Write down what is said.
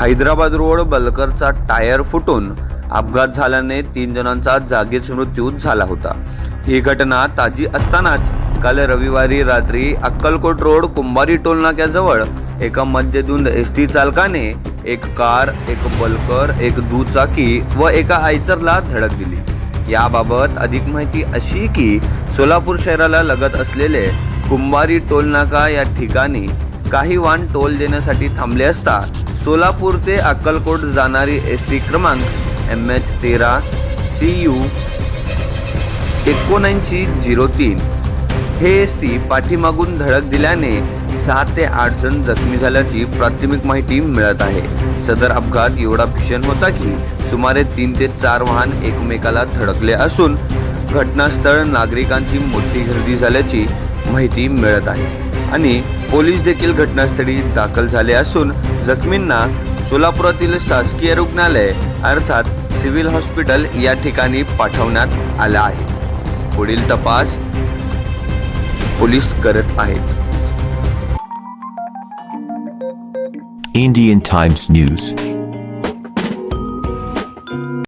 Hyderabad road बलकरचा tyre फुटून अपघात झाल्याने तीन जणांचा जागीच मृत्यू झाला होता. ही घटना ताजी असतानाच काल रविवारी रात्री अक्कलकोट रोड कुंभारी टोल नाक्याजवळ एका मद्यधुंद एस टी चालकाने एक कार एक बलकर एक दुचाकी व एका आयचरला धडक दिली. याबाबत अधिक माहिती अशी की सोलापूर शहराला लगत असलेले कुंभारी टोल नाका या ठिकाणी काही वाहन टोल देण्यासाठी थांबले असता सोलापूर ते अक्कलकोट जाणारी एस टी क्रमांक एम एच तेरा सी यू एकोणऐंशी झिरो तीन. हे एस टी पाठीमागून धडक दिल्याने सात ते आठ जण जखमी झाल्याची प्राथमिक माहिती मिळत आहे. सदर अपघात एवढा भीषण होता की सुमारे तीन ते चार वाहन एकमेकाला धडकले असून घटनास्थळ नागरिकांची मोठी गर्दी झाल्याची माहिती मिळत आहे. आणि पोलीस देखील घटनास्थळी दाखल झाले असून जखमींना सोलापुरातील शासकीय रुग्णालय अर्थात सिव्हिल हॉस्पिटल या ठिकाणी पाठवण्यात आलं आहे. पुढील तपास पोलीस करत आहेत. Indian Times News.